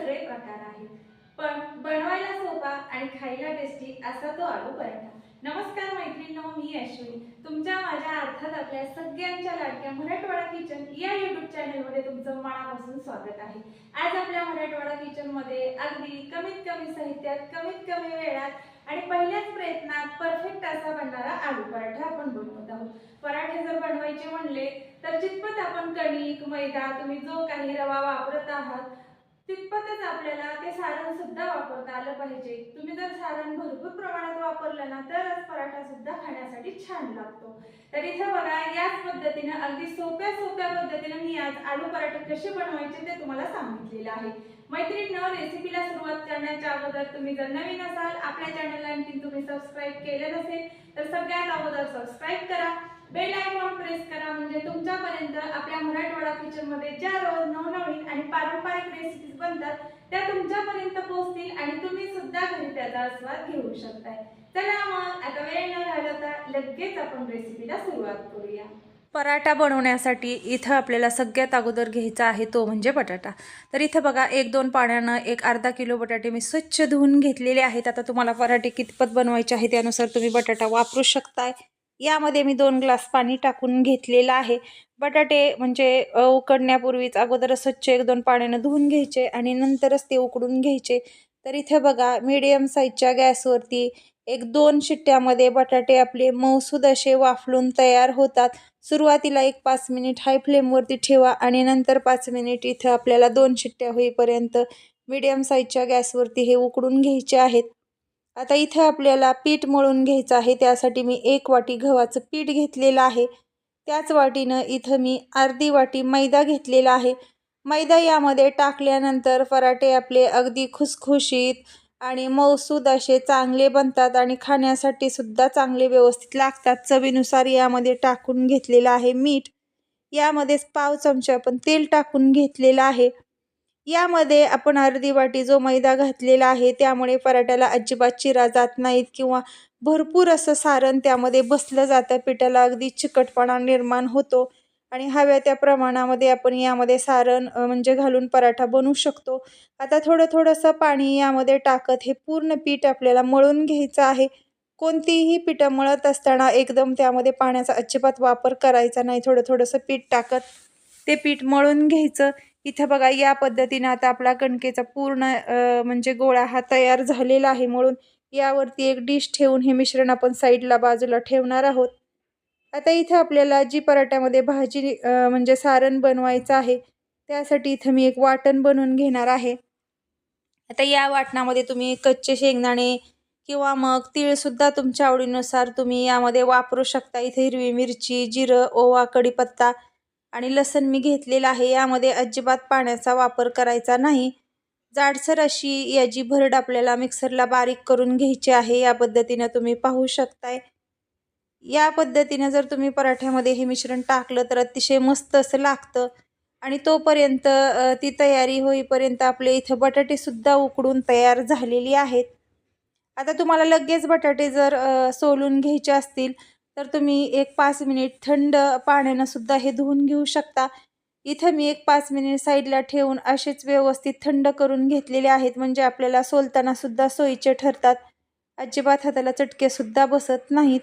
सगळे प्रकार आहेत. पण बनवायला सोपा आणि खायला टेस्टी असा तो आलू पराठा नमस्कार मैत्रिणींनो मी अश्विनी. तुमच्या माझ्या अर्थात आपल्या सगळ्यांच्या लाडक्या मराठवाडा किचन या युट्यूब चॅनलमध्ये तुमचं मनापासून स्वागत आहे. आज आपल्या मराठवाडा किचनमध्ये अगदी कमीत कमी साहित्यात कमीत कमी वेळात आणि पहिल्याच प्रयत्नात परफेक्ट असा बनणारा आलू पराठा आपण बनवत आहोत. पराठे जर बनवायचे म्हणले तर जितपत आपण कणिक मैदा तुम्ही जो काही रवा वापरत आहात तितपतच आपल्याला ते सारण सुद्धा वापरता आलं पाहिजे. तुम्ही जर सारण भरपूर प्रमाणात वापरलं ना तरच पराठा सुद्धा खाण्यासाठी छान लागतो. तर इथं बघा याच पद्धतीनं अगदी सोप्या सोप्या पद्धतीनं मी आज आलू पराठे कसे बनवायचे ते तुम्हाला सांगितलेलं आहे. मैत्रिणींनो रेसिपीला सुरुवात करण्याच्या अगोदर तुम्ही जर नवीन असाल आपल्या चॅनलला आणखी तुम्ही सबस्क्राईब केलं नसेल तर सगळ्यात अगोदर सबस्क्राईब करा. बेल आयकॉन प्रेस करा म्हणजे तुमच्यापर्यंत आपल्या मराठवाडा किचनमध्ये ज्या रोज नवनवीन आणि पारंपरिक रेसिपीज बनतात त्या तुमच्यापर्यंत पोहोचतील आणि तुम्ही सुद्धा घरी त्याचा आस्वाद घेऊ शकताय. चला मग आता वेळ न घालवता लगेच आपण रेसिपीला सुरुवात करूया. पराठा बनवण्यासाठी इथं आपल्याला सगळ्यात अगोदर घ्यायचा आहे तो म्हणजे बटाटा. तर इथं बघा एक दोन पाण्यानं एक अर्धा किलो बटाटे मी स्वच्छ धुवून घेतलेले आहेत. आता तुम्हाला पराठे कितपत बनवायचे आहे त्यानुसार तुम्ही बटाटा वापरू शकताय. यामध्ये मी दोन ग्लास पाणी टाकून घेतलेलं आहे. बटाटे म्हणजे उकडण्यापूर्वीच अगोदर स्वच्छ एक दोन पाण्यानं धुवून घ्यायचे आणि नंतरच ते उकडून घ्यायचे. तर इथे बघा मीडियम साईजच्या गॅसवरती एक दोन शिट्ट्यामध्ये बटाटे आपले मऊसूद असे वाफलून तयार होतात. सुरुवातीला एक पाच मिनिट हाय फ्लेमवरती ठेवा आणि नंतर पाच मिनिट इथं आपल्याला दोन शिट्ट्या होईपर्यंत मीडियम साईजच्या गॅसवरती हे उकडून घ्यायचे आहेत. आता इथं आपल्याला पीठ मळून घ्यायचं आहे. त्यासाठी मी एक वाटी गव्हाचं पीठ घेतलेलं आहे. त्याच वाटीनं इथं मी अर्धी वाटी मैदा घेतलेला आहे. मैदा यामध्ये टाकल्यानंतर पराठे आपले अगदी खुसखुशीत आणि मऊसूद असे चांगले बनतात आणि खाण्यासाठी सुद्धा चांगले व्यवस्थित लागतात. चवीनुसार यामध्ये टाकून घेतलेलं आहे मीठ. यामध्येच पाव चमचा आपण तेल टाकून घेतलेलं आहे. यामध्ये आपण अर्धी वाटी जो मैदा घातलेला आहे त्यामुळे पराठ्याला अजिबात चिरा जात नाहीत किंवा भरपूर असं सारण त्यामध्ये बसलं जातं पिठाला अगदी चिकटपणा निर्माण होतो आणि हव्या त्या प्रमाणामध्ये आपण यामध्ये सारण म्हणजे घालून पराठा बनवू शकतो. आता थोडं थोडंसं पाणी यामध्ये टाकत हे पूर्ण पीठ आपल्याला मळून घ्यायचं आहे. कोणतीही पिठं मळत असताना एकदम त्यामध्ये पाण्याचा अजिबात वापर करायचा नाही थोडं थोडंसं पीठ टाकत ते पीठ मळून घ्यायचं. इथं बघा या पद्धतीनं आता आपला कणकेचा पूर्ण म्हणजे गोळा हा तयार झालेला आहे म्हणून यावरती एक डिश ठेवून हे मिश्रण आपण साईडला बाजूला ठेवणार आहोत. आता इथं आपल्याला जी पराठ्यामध्ये भाजी म्हणजे सारण बनवायचं आहे त्यासाठी इथं मी एक वाटण बनवून घेणार आहे. आता या वाटणामध्ये तुम्ही कच्चे शेंगदाणे किंवा मग तीळसुद्धा तुमच्या आवडीनुसार तुम्ही यामध्ये वापरू शकता. इथे हिरवी मिरची जिरं ओवा कडीपत्ता आणि लसण मी घेतलेलं आहे यामध्ये अजिबात पाण्याचा वापर करायचा नाही. जाडसर अशी याची भरड आपल्याला मिक्सरला बारीक करून घ्यायची आहे या पद्धतीनं तुम्ही पाहू शकताय. या पद्धतीनं जर तुम्ही पराठ्यामध्ये हे मिश्रण टाकलं तर अतिशय मस्त असं लागतं. आणि तोपर्यंत ती तयारी होईपर्यंत आपले इथं बटाटेसुद्धा उकडून तयार झालेली आहेत. आता तुम्हाला लगेच बटाटे जर सोलून घ्यायचे असतील तर तुम्ही एक पाच मिनिट थंड पाण्यानं सुद्धा हे धुवून घेऊ शकता. इथं मी एक पाच मिनिट साईडला ठेवून असेच व्यवस्थित थंड करून घेतलेले आहेत. म्हणजे आपल्याला सोलताना सुद्धा सोयीचे ठरतात. अजिबात हाताला चटकेसुद्धा बसत नाहीत.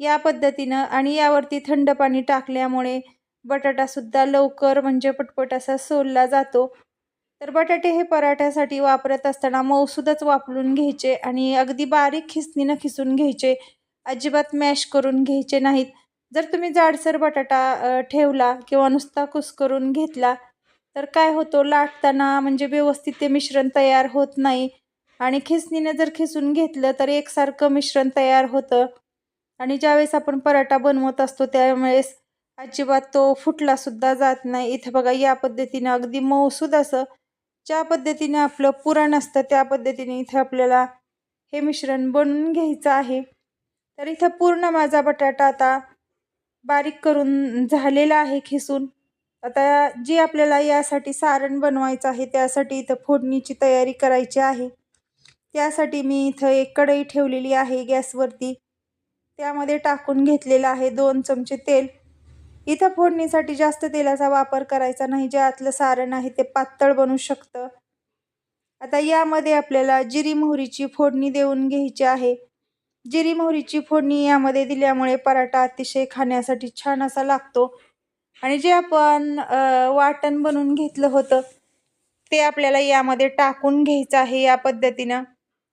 या पद्धतीनं आणि यावरती थंड पाणी टाकल्यामुळे बटाटासुद्धा लवकर म्हणजे पटपट असा सोलला जातो. तर बटाटे हे पराठ्यासाठी वापरत असताना मऊसुद्धाच वापरून घ्यायचे आणि अगदी बारीक खिसणीनं खिसून घ्यायचे. अजिबात मॅश करून घ्यायचे नाहीत. जर तुम्ही जाडसर बटाटा ठेवला किंवा नुसता कुस्करून घेतला तर काय होतो? लाटताना म्हणजे व्यवस्थित ते मिश्रण तयार होत नाही. आणि खिसणीने जर खिसून घेतलं तर एकसारखं मिश्रण तयार होतं. आणि ज्यावेळेस आपण पराठा बनवत असतो त्यावेळेस अजिबात तो फुटलासुद्धा जात नाही. इथं बघा या पद्धतीनं अगदी मऊसूद असं ज्या पद्धतीने आपलं पुरण असतं त्या पद्धतीने इथं आपल्याला हे मिश्रण बनवून घ्यायचं आहे. तर इथं पूर्ण माझा बटाटा आता बारीक करून झालेला आहे खिसून. आता जे आपल्याला यासाठी सारण बनवायचं आहे त्यासाठी इथं फोडणीची तयारी करायची आहे. त्यासाठी मी इथं एक कढई ठेवलेली आहे गॅसवरती. त्यामध्ये टाकून घेतलेलं आहे दोन चमचे तेल. इथं फोडणीसाठी जास्त तेलाचा वापर करायचा नाही जे आतलं सारण आहे ते पातळ बनू शकतं. आता यामध्ये आपल्याला जिरी मोहरीची फोडणी देऊन घ्यायची आहे. जिरी मोहरीची फोडणी यामध्ये दिल्यामुळे पराठा अतिशय खाण्यासाठी छान असा लागतो. आणि जे आपण वाटण बनवून घेतलं होतं ते आपल्याला यामध्ये टाकून घ्यायचं आहे या पद्धतीनं.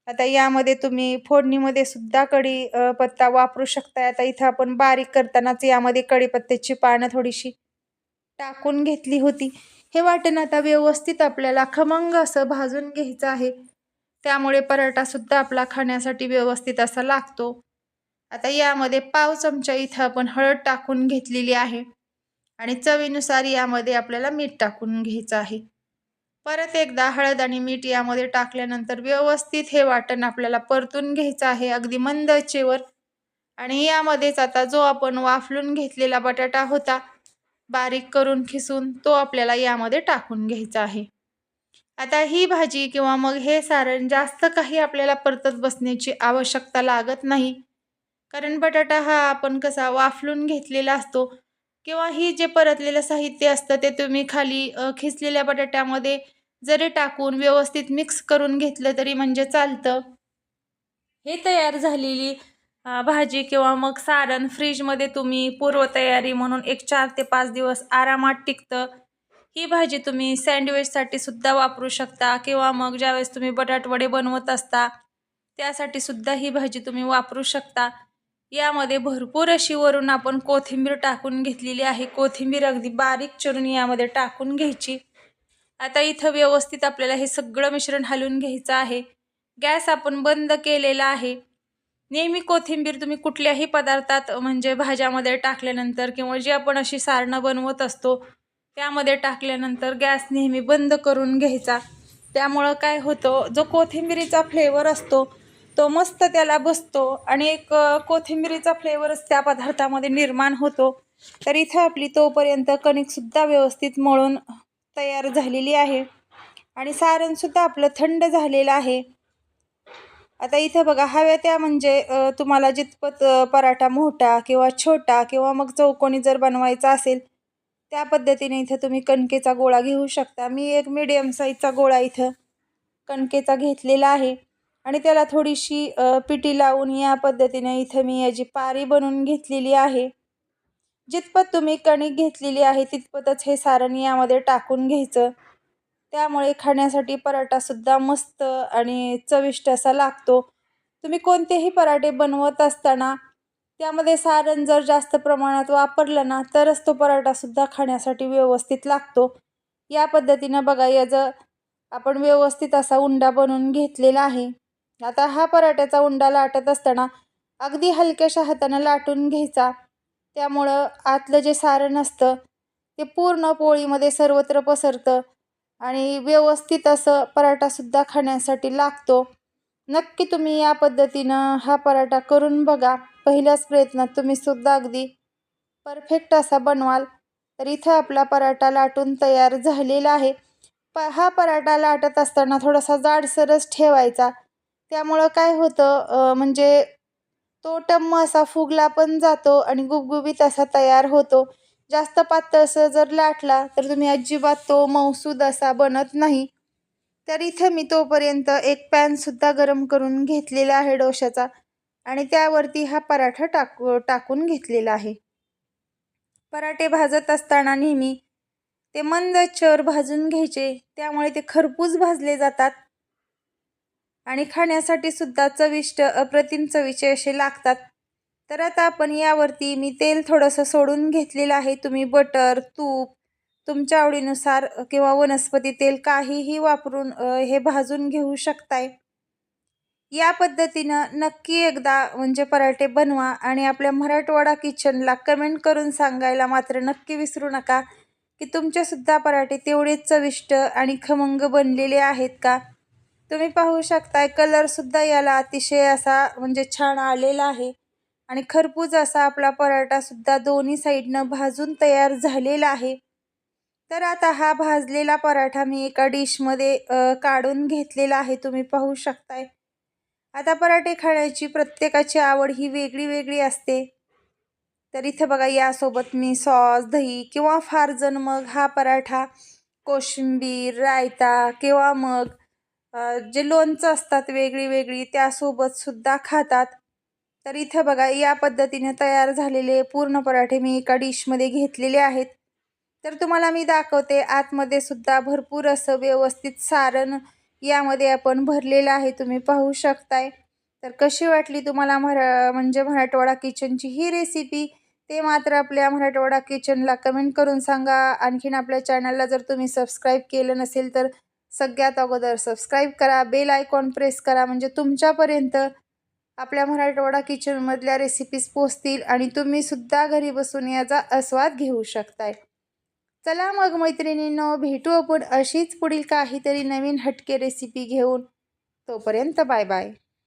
आता यामध्ये तुम्ही फोडणीमध्ये सुद्धा कढी पत्ता वापरू शकता आता इथं आपण बारीक करतानाच यामध्ये कढीपत्त्याची पानं थोडीशी टाकून घेतली होती. हे वाटण आता व्यवस्थित आपल्याला खमंग असं भाजून घ्यायचं आहे. त्यामुळे पराठासुद्धा आपला खाण्यासाठी व्यवस्थित असा लागतो. आता यामध्ये पाव चमचा इथं आपण हळद टाकून घेतलेली आहे. आणि चवीनुसार यामध्ये आपल्याला मीठ टाकून घ्यायचं आहे. परत एकदा हळद आणि मीठ यामध्ये टाकल्यानंतर व्यवस्थित हे वाटण आपल्याला परतून घ्यायचं आहे अगदी मंद चेवर आणि यामध्येच आता जो आपण वाफलून घेतलेला बटाटा होता बारीक करून खिसून तो आपल्याला यामध्ये टाकून घ्यायचा आहे. आता ही भाजी किंवा मग हे सारण जास्त काही आपल्याला परतत बसण्याची आवश्यकता लागत नाही. कारण बटाटा हा आपण कसा वाफलून घेतलेला असतो किंवा ही जे परतलेलं साहित्य असतं ते तुम्ही खाली अ, खिसलेल्या बटाट्यामध्ये जरी टाकून व्यवस्थित मिक्स करून घेतलं तरी म्हणजे चालतं. हे तयार झालेली भाजी किंवा मग सारण फ्रीजमध्ये तुम्ही पूर्वतयारी म्हणून एक चार ते पाच दिवस आरामात टिकतं. ही भाजी तुम्ही सँडविचसाठी सुद्धा वापरू शकता किंवा मग ज्यावेळेस तुम्ही बटाटवडे बनवत असता त्यासाठी सुद्धा ही भाजी तुम्ही वापरू शकता. यामध्ये भरपूर अशी वरून आपण कोथिंबीर टाकून घेतलेली आहे. कोथिंबीर अगदी बारीक चिरून यामध्ये टाकून घ्यायची. आता इथं व्यवस्थित आपल्याला हे सगळं मिश्रण हलवून घ्यायचं आहे. गॅस आपण बंद केलेला आहे. नेहमी कोथिंबीर तुम्ही कुठल्याही पदार्थात म्हणजे भाज्यामध्ये टाकल्यानंतर किंवा जी आपण अशी सारणं बनवत असतो त्यामध्ये टाकल्यानंतर गॅस नेहमी बंद करून घ्यायचा. त्यामुळं काय होतं जो कोथिंबिरीचा फ्लेवर असतो तो मस्त त्याला बसतो आणि एक कोथिंबीरीचा कोथिंबिरीचा फ्लेवरच त्या पदार्थामध्ये निर्माण होतो. तर इथं आपली तोपर्यंत कणिकसुद्धा व्यवस्थित मळून तयार झालेली आहे आणि सारणसुद्धा आपलं थंड झालेलं आहे. आता इथं बघा हव्या त्या म्हणजे तुम्हाला जितपत पराठा मोठा किंवा छोटा किंवा मग चौकोनी जर बनवायचा असेल त्या पद्धतीने इथं तुम्ही कणकेचा गोळा घेऊ शकता. मी एक मीडियम साईजचा गोळा इथं कणकेचा घेतलेला आहे. आणि त्याला थोडीशी पिटी लावून या पद्धतीने इथं मी याची पारी बनवून घेतलेली आहे. जितपत तुम्ही कणिक घेतलेली आहे तितपतच हे सारण यामध्ये टाकून घ्यायचं. त्यामुळे खाण्यासाठी पराठासुद्धा मस्त आणि चविष्ट असा लागतो. तुम्ही कोणतेही पराठे बनवत असताना त्यामध्ये सारण जर जास्त प्रमाणात वापरलं ना तरच तो पराठासुद्धा खाण्यासाठी व्यवस्थित लागतो. या पद्धतीनं बघा याचं आपण व्यवस्थित असा उंडा बनवून घेतलेला आहे. आता हा पराठ्याचा उंडा लाटत असताना अगदी हलक्याशा हातानं लाटून घ्यायचा. त्यामुळं आतलं जे सारण असतं ते पूर्ण पोळीमध्ये सर्वत्र पसरतं आणि व्यवस्थित असं पराठासुद्धा खाण्यासाठी लागतो. नक्की तुम्ही या पद्धतीनं हा पराठा करून बघा. पहिल्याच प्रयत्नात तुम्ही सुद्धा अगदी परफेक्ट असा बनवाल. तर इथं आपला पराठा लाटून तयार झालेला आहे. प हा पराठा लाटत असताना थोडासा जाडसरच ठेवायचा. त्यामुळं काय होतं म्हणजे तो टम्म असा फुगला पण जातो आणि गुबगुबीत असा तयार होतो. जास्त पातळसर जर लाटला तर तुम्ही अजिबात तो मौसूद असा बनत नाही. तर इथं मी तोपर्यंत एक पॅनसुद्धा गरम करून घेतलेला आहे डोशाचा आणि त्यावरती हा पराठा टाकू टाकून घेतलेला आहे. पराठे भाजत असताना नेहमी ते मंद चर भाजून घ्यायचे त्यामुळे ते खरपूस भाजले जातात. आणि खाण्यासाठी सुद्धा चविष्ट अप्रतिम चवीचे असे लागतात. तर आता आपण यावरती मी तेल थोडंसं सोडून घेतलेलं आहे. तुम्ही बटर तूप तुमच्या आवडीनुसार किंवा वनस्पती तेल काहीही वापरून हे भाजून घेऊ शकताय. या पद्धतीनं नक्की एकदा म्हणजे पराठे बनवा आणि आपल्या मराठवाडा किचनला कमेंट करून सांगायला मात्र नक्की विसरू नका की तुमचेसुद्धा पराठे तेवढेच चविष्ट आणि खमंग बनलेले आहेत का? तुम्ही पाहू शकताय कलरसुद्धा याला अतिशय असा म्हणजे छान आलेला आहे आणि खरपूज असा आपला पराठासुद्धा दोन्ही साईडनं भाजून तयार झालेला आहे. तर आता हा भाजलेला पराठा मी एका डिशमध्ये काढून घेतलेला आहे. तुम्ही पाहू शकताय. आता पराठे खाण्याची प्रत्येकाची आवड ही वेगळी वेगळी असते. तर इथं बघा यासोबत मी सॉस दही किंवा फार जण मग हा पराठा कोशिंबीर रायता किंवा मग जे लोणचं असतात वेगळी वेगळी त्यासोबत सुद्धा खातात. तर इथं बघा या पद्धतीने तयार झालेले पूर्ण पराठे मी एका डिशमध्ये घेतलेले आहेत. तर तुम्हाला मी दाखवते आतमध्ये सुद्धा भरपूर असं व्यवस्थित सारण यामध्ये आपण भरलेलं आहे तुम्ही पाहू शकताय. तर कशी वाटली तुम्हाला मरा म्हणजे मराठवाडा किचनची ही रेसिपी ते मात्र आपल्या मराठवाडा किचनला कमेंट करून सांगा. आणखीन आपल्या चॅनलला जर तुम्ही सबस्क्राईब केलं नसेल तर सगळ्यात अगोदर सबस्क्राईब करा. बेल आयकॉन प्रेस करा. म्हणजे तुमच्यापर्यंत आपल्या मराठवाडा किचनमधल्या रेसिपीज पोचतील आणि तुम्हीसुद्धा घरी बसून याचा आस्वाद घेऊ शकताय. चला मग मैत्रिणींनो भेटू आपण अशीच पुढील काहीतरी नवीन हटके रेसिपी घेऊन. तोपर्यंत बाय बाय.